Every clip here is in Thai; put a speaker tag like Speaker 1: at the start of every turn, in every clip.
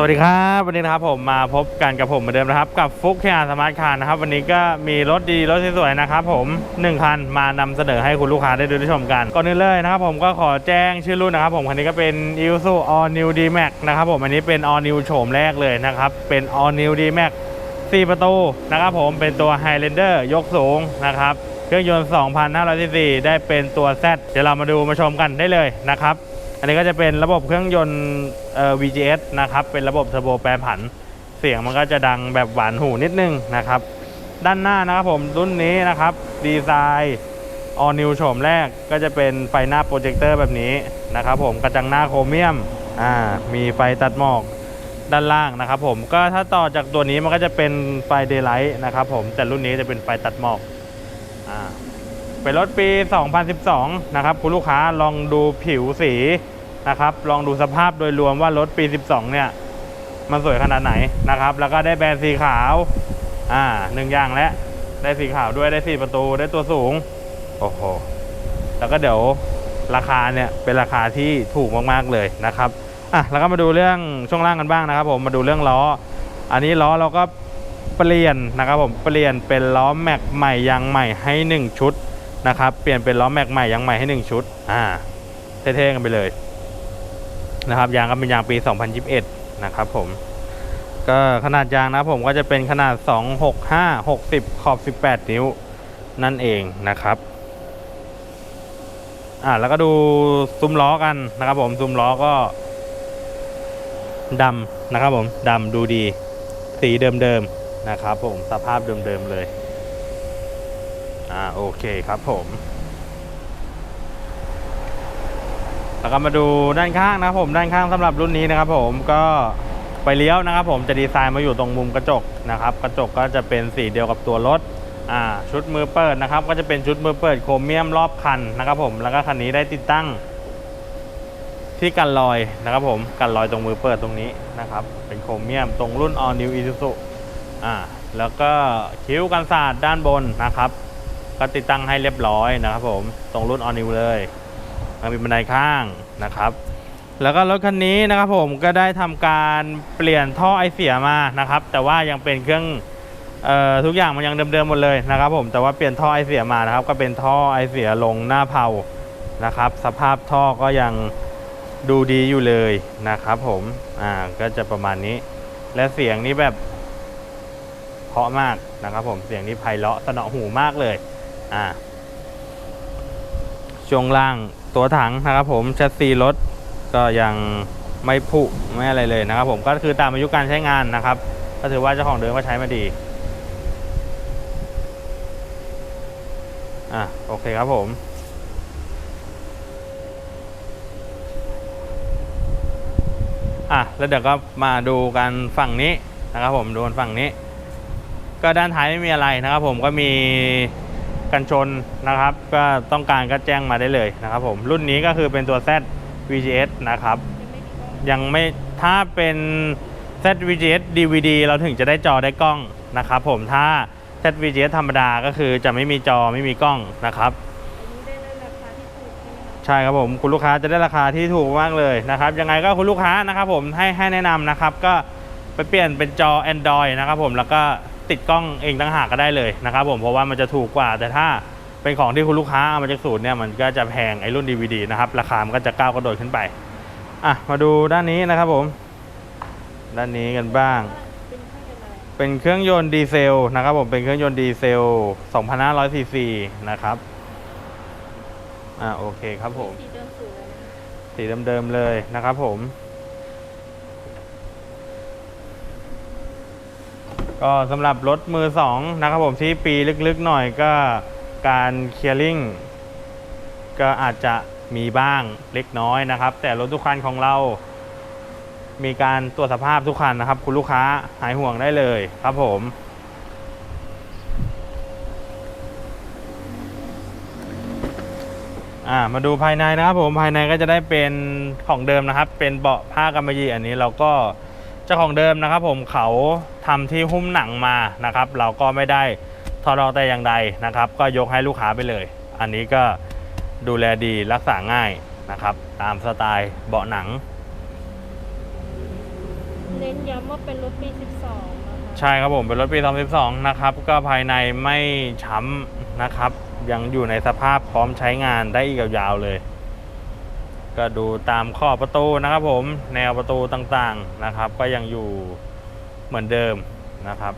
Speaker 1: สวัสดีครับ วันนี้นะครับผมมาพบกันกับผมเหมือนเดิมนะครับ กับฟุกแคร์สมาร์ทคาร์นะครับ วันนี้ก็มีรถดีรถสวยๆนะครับผม1คันมานำเสนอให้คุณลูกค้าได้ดูได้ชมกัน ก่อนอื่นเลยนะครับผมก็ขอแจ้งชื่อรุ่นนะครับผมคันนี้ก็เป็น i s u All New D Max นะครับผมอันนี้เป็น All New โฉมแรกเลยนะครับ เป็น All New D Max 4 ประตูนะครับผมเป็นตัว Highlander ยกสูงนะครับเครื่องยนต์ 2,500ซีซีได้เป็นตัว Z เดี๋ยวเรามาดูมาชมกันได้เลยนะครับ อันนี้ก็จะเป็นระบบเครื่องยนต์เอ่อ VGS นะครับ เป็นระบบเทอร์โบแปรผัน เสียงมันก็จะดังแบบหวานหูนิดนึงนะครับ ด้านหน้านะครับผมรุ่นนี้นะครับ ดีไซน์ All New โฉมแรกก็จะเป็นไฟหน้าโปรเจคเตอร์แบบนี้นะครับผมกระจังหน้าโครเมียมอ่ามีไฟตัดหมอกด้านล่างนะครับผมก็ถ้าต่อจากตัวนี้มันก็จะเป็นไฟเดย์ไลท์นะครับผมแต่รุ่นนี้จะเป็นไฟตัดหมอกอ่า เป็นรถปี 2012 นะครับคุณลูกค้าลองดูผิวสีนะครับ ลองดูสภาพโดยรวมว่ารถปี 12 เนี่ย มันสวยขนาดไหนนะครับ แล้วก็ได้แบรนด์สีขาว อ่าหนึ่งอย่างแล้วได้สีขาวด้วยได้สีประตูได้ตัวสูง โอ้โห แล้วก็เดี๋ยวราคาเนี่ยเป็นราคาที่ถูกมากๆเลยนะครับอะแล้วก็มาดูเรื่องช่วงล่างกันบ้างนะครับ ผมมาดูเรื่องล้อ อันนี้ล้อเราก็เปลี่ยนนะครับผมเปลี่ยนเป็นล้อแม็กใหม่ยางใหม่ให้ 1 ชุด นะครับ เปลี่ยนเป็นล้อแม็กใหม่ยางใหม่ให้ 1 ชุด อ่า เท่ๆกันไปเลยนะครับยางก็เป็นยางปี 2021 นะครับผม ก็ขนาดยางนะผมก็จะเป็นขนาด 265 60 ขอบ 18 นิ้ว นั่นเองนะครับ อ่าแล้วก็ดูซุ้มล้อกันนะครับผม ซุ้มล้อก็ดำนะครับผมดำดูดี สีเดิมๆนะครับผมสภาพเดิมๆเลย อ่าโอเคครับผม แล้วก็มาดูด้านข้างนะครับผมด้านข้างสำหรับรุ่นนี้นะครับผมก็ไปเลี้ยวนะครับผมจะดีไซน์มาอยู่ตรงมุมกระจกนะครับ กระจกก็จะเป็นสีเดียวกับตัวรถอ่าชุดมือเปิดนะครับ ก็จะเป็นชุดมือเปิดโครเมียมรอบคันนะครับผมแล้วก็คันนี้ได้ติดตั้ง ที่กันรอยนะครับผมกันรอยตรงมือเปิดตรงนี้นะครับ เป็นโครเมียมตรงรุ่น All New Isuzu อ่าแล้วก็คิ้วกันศาสตร์ด้านบนนะครับ ก็ติดตั้งให้เรียบร้อยนะครับผมตรงรุ่น All New เลยมันมีบันไดข้างนะครับ แล้วก็รถคันนี้นะครับผมก็ได้ทำการเปลี่ยนท่อไอเสียมานะครับ แต่ว่ายังเป็นเครื่องเอ่อทุกอย่างมันยังเดิมๆหมดเลยนะครับผมแต่ว่าเปลี่ยนท่อไอเสียมานะครับ ก็เป็นท่อไอเสียลงหน้าเผานะครับ สภาพท่อก็ยังดูดีอยู่เลยนะครับผมอ่าก็จะประมาณนี้ และเสียงนี้แบบเพาะมากนะครับผมเสียงนี้ไพเราะสนอหูมากเลย อ่าช่วงล่างตัวถังนะครับผมแชสซีรถก็ยังไม่ผุไม่อะไรเลยนะครับ ผมก็คือตามอายุการใช้งานนะครับ ก็ถือว่าเจ้าของเดิมก็ใช้มาดีอะโอเคครับผมอะแล้วเดี๋ยวก็มาดูกันฝั่งนี้นะครับผมดูกันฝั่งนี้ ก็ด้านท้ายไม่มีอะไรนะครับ ผมก็มี กันชนนะครับ ก็ต้องการก็แจ้งมาได้เลยนะครับผม รุ่นนี้ก็คือเป็นตัว Z VGS นะครับ ยังไม่ถ้าเป็น Z VGS DVD เราถึงจะได้จอได้กล้องนะครับผมถ้า Z VGS ธรรมดาก็คือจะไม่มีจอไม่มีกล้องนะครับ
Speaker 2: ใช่คะ
Speaker 1: ใช่ครับผมคุณลูกค้าจะได้ราคาที่ถูกมากเลยนะครับ ยังไงก็คุณลูกค้านะครับผมให้ให้แนะนำนะครับ ก็ไปเปลี่ยนเป็นจอ Android นะครับผมแล้วก็ ติดกล้องเองต่างหากก็ได้เลยนะครับผมเพราะว่ามันจะถูกกว่า แต่ถ้าเป็นของที่คุณลูกค้าเอามาจากศูนย์เนี่ยมันก็จะแพงไอ้รุ่น DVD นะครับราคามันก็จะก้าวกระโดดขึ้นไปอะมาดูด้านนี้นะครับผม ด้านนี้กันบ้าง
Speaker 2: เป็นเครื่องยนต์อะไร
Speaker 1: เป็นเครื่องยนต์ดีเซลนะครับผมเป็นเครื่องยนต์ดีเซล 2,500ซีซีนะครับอ่าโอเคครับผม
Speaker 2: สีเดิมสวยเลยนะคะ
Speaker 1: สีเดิมๆเลยนะครับผม ก็สำหรับรถมือสองนะครับผมที่ปีลึกๆหน่อยก็การเคลียร์ลิงก็อาจจะมีบ้างเล็กน้อยนะครับ แต่รถทุกคันของเรา มีการตรวจสภาพทุกคันนะครับ คุณลูกค้าหายห่วงได้เลยครับผมมาดูภายในนะครับผมภายในก็จะได้เป็นของเดิมนะครับ เป็นเบาะผ้ากำมะหยี่อันนี้เราก็ เจ้าของเดิมนะครับผมเขาทำที่หุ้มหนังมานะครับ เราก็ไม่ได้ทอดออกแต่อย่างใดนะครับ ก็ยกให้ลูกค้าไปเลย อันนี้ก็ดูแลดีรักษาง่ายนะครับ ตามสไตล์เบาะหนัง
Speaker 2: เน้นย้ำว่าเป็นรถปี 12นะคะ
Speaker 1: ใช่ครับผมเป็นรถปี2012นะครับ ก็ภายในไม่ช้ำนะครับ ยังอยู่ในสภาพพร้อมใช้งานได้อีกยาวๆเลย ก็ดูตามข้อบประตูนะครับผมแนวประตูต่างๆนะครับ ก็ยังอยู่เหมือนเดิมนะครับ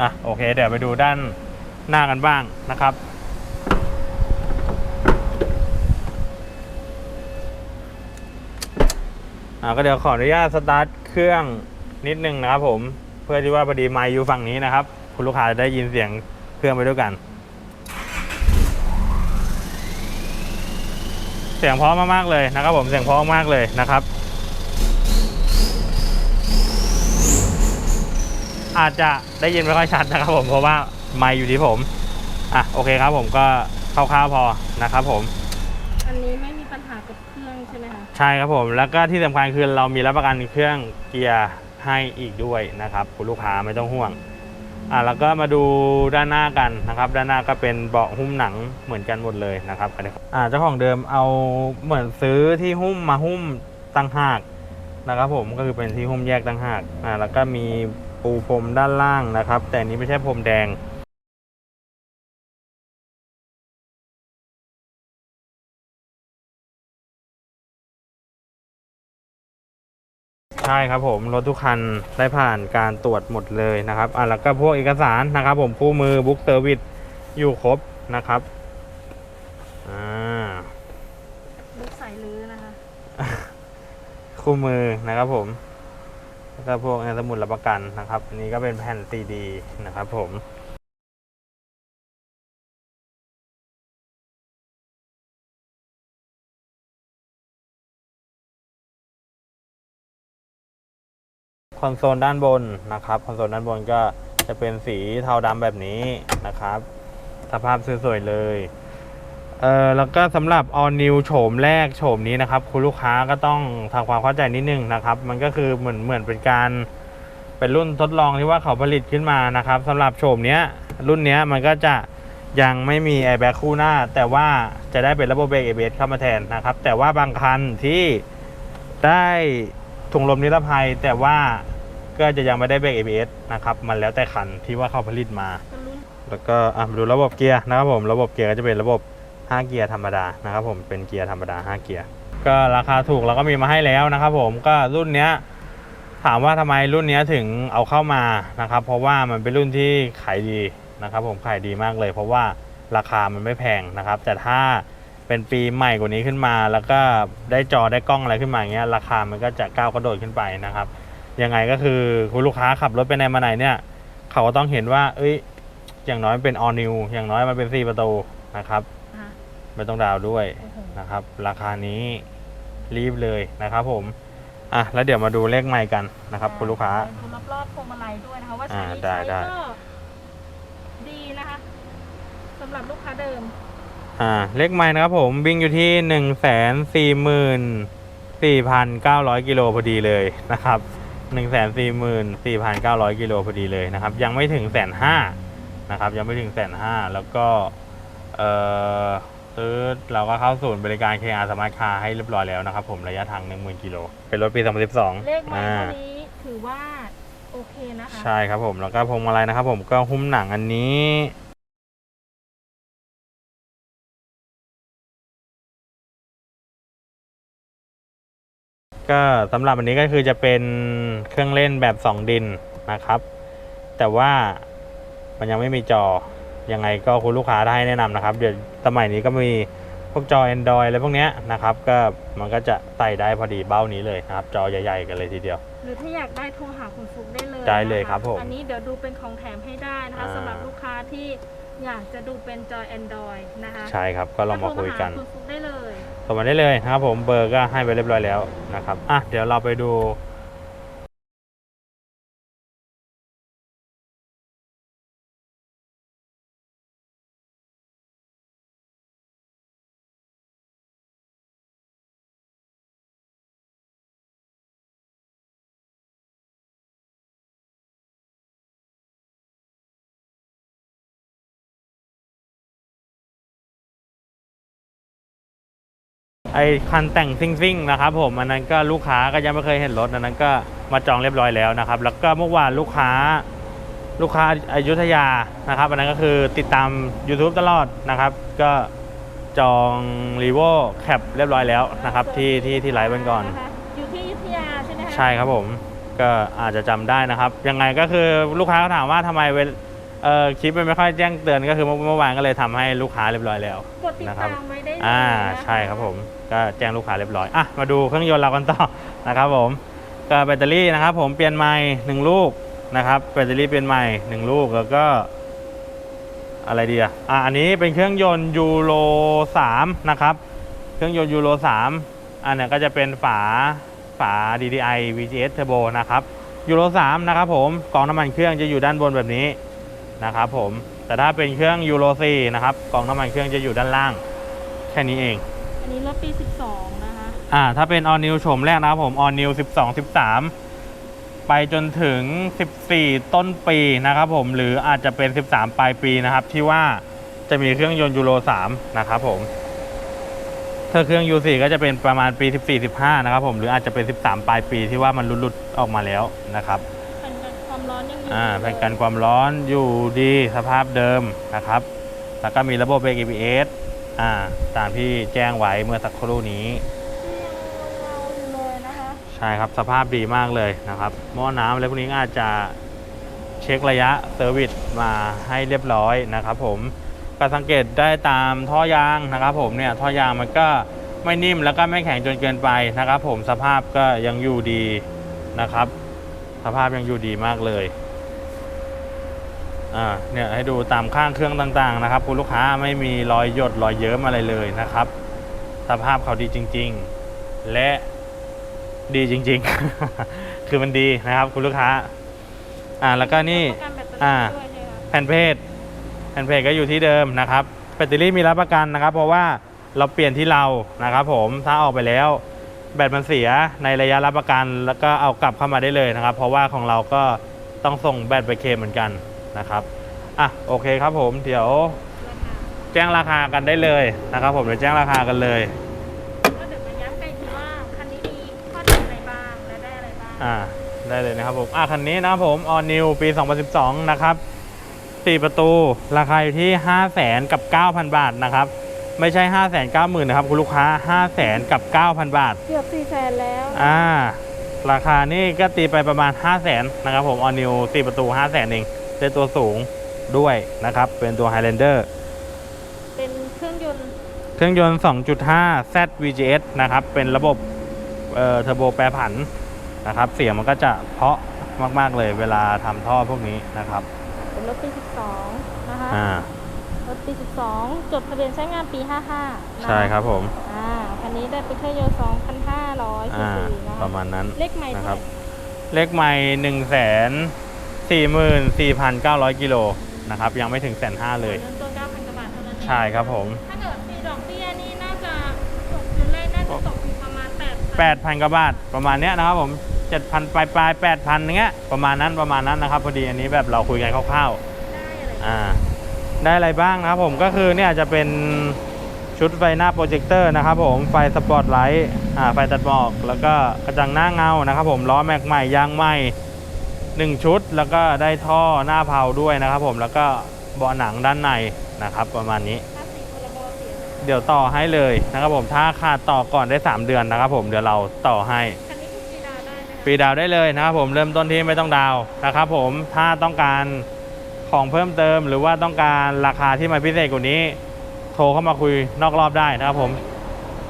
Speaker 1: อะโอเค เดี๋ยวไปดูด้านหน้ากันบ้างนะครับ อ่าก็เดี๋ยวขออนุญาตสตาร์ทเครื่องนิดนึงนะครับผมเพื่อที่ว่าพอดีไมค์อยู่ฝั่งนี้นะครับ คุณลูกค้าจะได้ยินเสียงเครื่องไปด้วยกัน เสียงเพราะมากๆเลยนะครับผมเสียงเพราะมากเลยนะครับอาจจะได้ยินไม่ค่อยชัดนะครับผมเพราะว่าไมค์อยู่ที่ผมอะโอเคครับผมก็คร่าวๆพอนะครับผม
Speaker 2: อันนี้ไม่มีปัญหากับเครื่องใช่ไหมคะ
Speaker 1: ใช่ครับผมแล้วก็ที่สำคัญคือเรามีรับประกันเครื่องเกียร์ให้อีกด้วยนะครับ คุณลูกค้าไม่ต้องห่วง อ่าแล้วก็มาดูด้านหน้ากันนะครับ ด้านหน้าก็เป็นเบาะหุ้มหนังเหมือนกันหมดเลยนะครับอ่าเจ้าของเดิมเอาเหมือนซื้อที่หุ้มมาหุ้มตั้งหากนะครับผมก็คือเป็นที่หุ้มแยกตั้งหากอ่าแล้วก็มีปูพรมด้านล่างนะครับ แต่อันนี้ไม่ใช่พรมแดง ใช่ครับผมรถทุกคันได้ผ่านการตรวจหมดเลยนะครับอะแล้วก็พวกเอกสารนะครับ ผมคู่มือบุ๊กเซอร์วิสอยู่ครบนะครับอ่า
Speaker 2: ลูกสายลื้อนะคะ
Speaker 1: คู่มือนะครับผมแล้วก็พวกสมุดรับประกันนะครับอันนี้ก็เป็นแผ่นซีดีนะครับผม คอนโซลด้านบนนะครับคอนโซลด้านบนก็จะเป็นสีเทาดำแบบนี้นะครับ สภาพสวยๆเลยเออแล้วก็สำหรับ all new โฉมแรกโฉมนี้นะครับ คุณลูกค้าก็ต้องทำความเข้าใจนิดนึงนะครับ มันก็คือเหมือนเหมือนเป็นการเป็นรุ่นทดลองที่ว่าเขาผลิตขึ้นมานะครับสำหรับโฉมเนี้ยรุ่นเนี้ยมันก็จะยังไม่มี airbag คู่หน้า แต่ว่าจะได้เป็นระบบเบรก ABS เข้ามาแทนนะครับ แต่ว่าบางคันที่ได้ ถุงลมนิรภัยแต่ว่าก็จะยังไม่ได้เบรก ABS นะครับ มันแล้วแต่คันที่ว่าเขาผลิตมา แล้วก็อะมาดูระบบเกียร์นะครับผม ระบบเกียร์ก็จะเป็นระบบ 5 เกียร์ธรรมดานะครับผมเป็นเกียร์ธรรมดา 5 เกียร์ ก็ราคาถูกเราก็มีมาให้แล้วนะครับผมก็รุ่นเนี้ยถามว่าทำไมรุ่นเนี้ยถึงเอาเข้ามานะครับ เพราะว่ามันเป็นรุ่นที่ขายดีนะครับ ผมขายดีมากเลย เพราะว่าราคามันไม่แพงนะครับ แต่ถ้า เป็นปีใหม่กว่านี้ขึ้นมา แล้วก็ได้จอได้กล้องอะไรขึ้นมาอย่างเงี้ยราคามันก็จะก้าวกระโดดขึ้นไปนะครับยังไงก็คือคุณลูกค้าขับรถไปไหนมาไหนเนี่ยเขาก็ต้องเห็นว่า เอ้ย อย่างน้อยมันเป็น all new อย่างน้อยมันเป็น4ประตูนะครับ
Speaker 2: ค่ะ
Speaker 1: ไม่ต้องดาวน์ด้วย
Speaker 2: โอ้โห
Speaker 1: นะครับ ราคานี้รีบเลยนะครับผมอะแล้วเดี๋ยวมาดูเลขใหม่กันนะครับ คุณลูกค้า
Speaker 2: ดูรอบๆพวงมาลัยด้วยนะคะว่า
Speaker 1: อ่า
Speaker 2: ใช้
Speaker 1: ได้
Speaker 2: ใช้
Speaker 1: ได้
Speaker 2: ก็ดีนะคะสำหรับลูกค้าเดิม
Speaker 1: อ่าเลขใหม่นะครับผมวิ่งอยู่ที่หนึ่งแสนสี่หมื่นสี่พันเก้าร้อยกิโลพอดีเลยนะครับหนึ่งแสนสี่หมื่นสี่พันเก้าร้อยกิโลพอดีเลยนะครับ ยังไม่ถึงแสนห้านะครับ ยังไม่ถึงแสนห้าแล้วก็เอ่อซื้อเราก็เข้าศูนย์บริการ KR สมาร์ทคาร์ให้เรียบร้อยแล้วนะครับผมระยะทาง10,000กิโลเป็นรถปี2012
Speaker 2: เลขไม้
Speaker 1: อ่า
Speaker 2: เท่านี้ถือว่า โอเคนะคะ
Speaker 1: ใช่ครับผมแล้วก็พวงมาลัยนะครับผมก็หุ้มหนังอันนี้ ก็สำหรับอันนี้ก็คือจะเป็นเครื่องเล่นแบบ 2 ดินนะครับ แต่ว่ามันยังไม่มีจอยังไงก็คุณลูกค้าได้แนะนำนะครับ เดี๋ยวสมัยนี้ก็มีพวกจอ Android อะไรพวกเนี้ยนะครับ ก็มันก็จะใส่ได้พอดีเบ้านี้เลยนะครับ จอใหญ่ๆกันเลยทีเดียว
Speaker 2: หรือถ้าอยากได้โทรหาคุณฟุกได้เลย
Speaker 1: ได้เลย
Speaker 2: นะะ
Speaker 1: ครับผม
Speaker 2: อันนี้เดี๋ยวดูเป็นของแถมให้ได้นะคะ
Speaker 1: อ่า
Speaker 2: สำหรับลูกค้าที่ อยากจะดูเป็นจอ Android นะคะ
Speaker 1: ใช่ครับ ก็ลองมาคุยกัน
Speaker 2: โทรหคุณฟุกได้เลย
Speaker 1: ส่งมาได้เลยนะครับผมเบอร์ก็ให้ไปเรียบร้อยแล้วนะครับอะเดี๋ยวเราไปดู ไอคันแต่งซิ่งซิ่งๆนะครับผมอันนั้นก็ลูกค้าก็ยังไม่เคยเห็นรถอันนั้นก็มาจองเรียบร้อยแล้วนะครับ แล้วก็เมื่อวานลูกค้าลูกค้าอยุธยานะครับอันนั้นก็คือติดตาม YouTube ตลอดนะครับ ก็จองรีโวแคปเรียบร้อยแล้วนะครับ ที่ที่ที่ไลฟ์วันก่อนะ
Speaker 2: คะอยู่ที่อยุธยาใช่ไหมคะ
Speaker 1: ใช่ครับผม ก็อาจจะจำได้นะครับ ยังไงก็คือลูกค้าก็ถามว่าทำไมเวล เอ่อคลิปมันไม่ค่อยแจ้งเตือนก็คือเมื่อเมื่อวานก็เลยทำให้ลูกค้าเรียบร้อยแล้ว
Speaker 2: กดติด
Speaker 1: นะครับ
Speaker 2: ตามไว้ได้เลย
Speaker 1: อ่า
Speaker 2: นะคะ
Speaker 1: ใช่ครับผมก็แจ้งลูกค้าเรียบร้อยอะมาดูเครื่องยนต์เรากันต่อ นะครับผมก็แบตเตอรี่นะครับ ผมเปลี่ยนใหม่หนึ่งลูกนะครับแบตเตอรี่เปลี่ยนใหม่หนึ่งลูกแล้วก็ อะไรดีอะอะอันนี้เป็นเครื่องยนต์ยูโร3นะครับ เครื่องยนต์ยูโร3อันเนี้ยก็จะเป็นฝาฝา DDI VGS Turbo นะครับยูโร3นะครับผมกล่องน้ำมันเครื่องจะอยู่ด้านบนแบบนี้ นะครับผมแต่ถ้าเป็นเครื่องยูโร4นะครับกล่องน้ำมันเครื่องจะอยู่ด้านล่าง แค่นี้เอง
Speaker 2: อันนี้รถปี 12 นะคะ
Speaker 1: อ่า ถ้าเป็น All New โฉมแรกนะครับผม All New 12 13 ไปจนถึง 14 ต้นปีนะครับผมหรืออาจจะเป็น 13 ปลายปีนะครับ ที่ว่าจะมีเครื่องยนต์ยูโร3นะครับผมถ้าเครื่อง U4 ก็จะเป็นประมาณปี 14 15 นะครับผม หรืออาจจะเป็น 13 ปลายปีที่ว่ามันหลุดๆออกมาแล้วนะครับ
Speaker 2: แผ่นกัน ความร้อนยังอยู่
Speaker 1: อ่า
Speaker 2: เลย
Speaker 1: แผ่นกันความร้อนอยู่ดีสภาพเดิมนะครับ แล้วก็มีระบบเบรก ABS อ่าตามที่แจ้งไว้เมื่อสักครู่นี้
Speaker 2: ที่ยังเงาๆอยู่เลยนะคะ
Speaker 1: ใช่ครับสภาพดีมากเลยนะครับหม้อน้ำอะไรพวกนี้ก็อาจจะเช็คระยะเซอร์วิสมาให้เรียบร้อยนะครับ ผมก็สังเกตได้ตามท่อยางนะครับ ผมเนี่ยท่อยางมันก็ไม่นิ่มแล้วก็ไม่แข็งจนเกินไปนะครับ ผมสภาพก็ยังอยู่ดีนะครับ สภาพยังอยู่ดีมากเลยอ่าเนี่ยให้ดูตามข้างเครื่องต่างๆนะครับ คุณลูกค้าไม่มีรอยหยดรอยเยิ้มอะไรเลยนะครับ สภาพเขาดีจริง ๆ และดีจริง ๆ คือมันดีนะครับ คุณลูกค้า อ่าแล้วก็นี่
Speaker 2: ประกันแบตเตอรี่
Speaker 1: อ่า
Speaker 2: ด้วยใช่ไหมคะ
Speaker 1: แผ่นเพจแผ่นเพจก็อยู่ที่เดิมนะครับแบตเตอรี่มีรับประกันนะครับ เพราะว่าเราเปลี่ยนที่เรานะครับ ผมถ้าออกไปแล้ว แบตมันเสียในระยะรับประกัน แล้วก็เอากลับเข้ามาได้เลยนะครับ เพราะว่าของเราก็ต้องส่งแบตไปเคลมเหมือนกันนะครับอะโอเคครับผมเดี๋ยว
Speaker 2: ราคา
Speaker 1: แจ้งราคากันได้เลยนะครับ ผมเดี๋ยวแจ้งราคากันเลย
Speaker 2: ก็เดี๋ยวมาย้ำกันอีกทีว่าคันนี้มีข้อดีอะไรบ้างและได้อะไรบ้าง
Speaker 1: อ่าได้เลยนะครับผมอะคันนี้นะครับผม All New ปี 2012 นะครับ 4 ประตูราคาอยู่ที่ 5 0 0แสนกับ 9,000 บาทนะครับ ไม่ใช่ 5 9 0 0 0 0นะครับคุณลูกค้า 5 0 0แสนกับ 9,000 บาท
Speaker 2: เกือบ4แสนแล้ว
Speaker 1: อ่า ราคานี่ก็ตีไปประมาณ 5 0 0แสนนะครับผม All New 4ประตู 5 0 0แสนเองเป็นตัวสูงด้วยนะครับ เป็นตัว Highlander
Speaker 2: เป็นเครื่องยนต์
Speaker 1: เครื่องยนต์ 2.5 Z VGS นะครับ เป็นระบบเอ่อเทอร์โบแปรผันนะครับ เสียงมันก็จะเพราะมาก ๆ เลยเวลาทำท่อพวกนี้นะครับ
Speaker 2: เป็นรถปี 12 นะคะ
Speaker 1: อ่า
Speaker 2: ร ถปี 12 จดทะเบียนใช้งานปี 55นะะ
Speaker 1: ใช่ครับผม
Speaker 2: อ่าคันนี้ได้เป็นเครื่องยนต์2,500ซี
Speaker 1: อ่า
Speaker 2: ซีนะ
Speaker 1: ป
Speaker 2: คะ
Speaker 1: ระมาณนั้น
Speaker 2: เลขใหม่
Speaker 1: นะ
Speaker 2: เท่า
Speaker 1: ครับ
Speaker 2: ไหร่
Speaker 1: เลขไม่หนึ่งแสนสี่หมื่นสี่พันเก้าร้อยกิโลนะครับ ยังไม่ถึงแสนห้าเลย
Speaker 2: เริ่มต้น9,000กว่าบาทเท่านั้นเอง
Speaker 1: ใช่ครับผม
Speaker 2: ถ้าเกิดฟรีดอกเบี้ยนี่น่าจะตกเดือนแรกน่าจะตกอยู่ประมาณ8
Speaker 1: แปดพันกว่าบาทประมาณเนี้ยนะครับผมเจ็ดพันปลายปลายแปดพันเงี้ยประมาณนั้นประมาณนั้นนะครับ พอดีอันนี้แบบเราคุยกันคร่าวๆ
Speaker 2: ได้อะไร
Speaker 1: อ่า ได้อะไรบ้างนะครับผมก็คือเนี่ยจะเป็นชุดไฟหน้าโปรเจคเตอร์นะครับผมไฟสปอตไลท์อ่าไฟตัดหมอก แล้วก็กระจังหน้าเงานะครับผมล้อแม็กใหม่ยางใหม่หนึ่งชุด แล้วก็ได้ท่อหน้าเผาด้วยนะครับผมแล้วก็เบาะหนังด้านในนะครับ ประมาณนี้
Speaker 2: ถ้าสีพลบเสีย
Speaker 1: เดี๋ยวต่อให้เลยนะครับผมถ้าขาดต่อก่อนได้ 3 เดือนนะครับผมเดี๋ยวเราต่อให้
Speaker 2: คันนี้คือฟรีดาวน์ได้ไหมคะ
Speaker 1: ฟรีดาวน์ได้เลยนะครับผมเริ่มต้นที่ไม่ต้องดาวน์นะครับผมถ้าต้องการ ของเพิ่มเติม หรือว่าต้องการราคาที่มันพิเศษกว่านี้ โทรเข้ามาคุยนอกรอบได้นะครับผม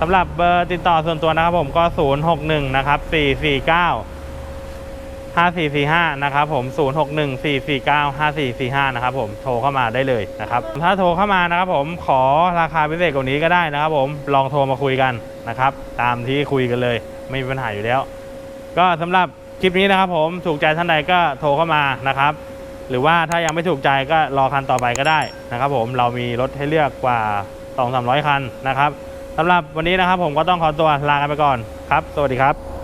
Speaker 1: สำหรับเบอร์ติดต่อส่วนตัวนะครับผมก็ 061 นะครับ 449 5445 นะครับผม 061 449 5445 นะครับผม โทรเข้ามาได้เลยนะครับ ถ้าโทรเข้ามานะครับผม ขอราคาพิเศษกว่านี้ก็ได้นะครับผม ลองโทรมาคุยกันนะครับ ตามที่คุยกันเลย ไม่มีปัญหาอยู่แล้ว ก็สำหรับคลิปนี้นะครับผม ถูกใจท่านใดก็โทรเข้ามานะครับ หรือว่าถ้ายังไม่ถูกใจก็รอคันต่อไปก็ได้นะครับผมเรามีรถให้เลือกกว่า 2 3 0 0 คันนะครับสำหรับวันนี้นะครับผมก็ต้องขอตัวลากันไปก่อนครับ สวัสดีครับ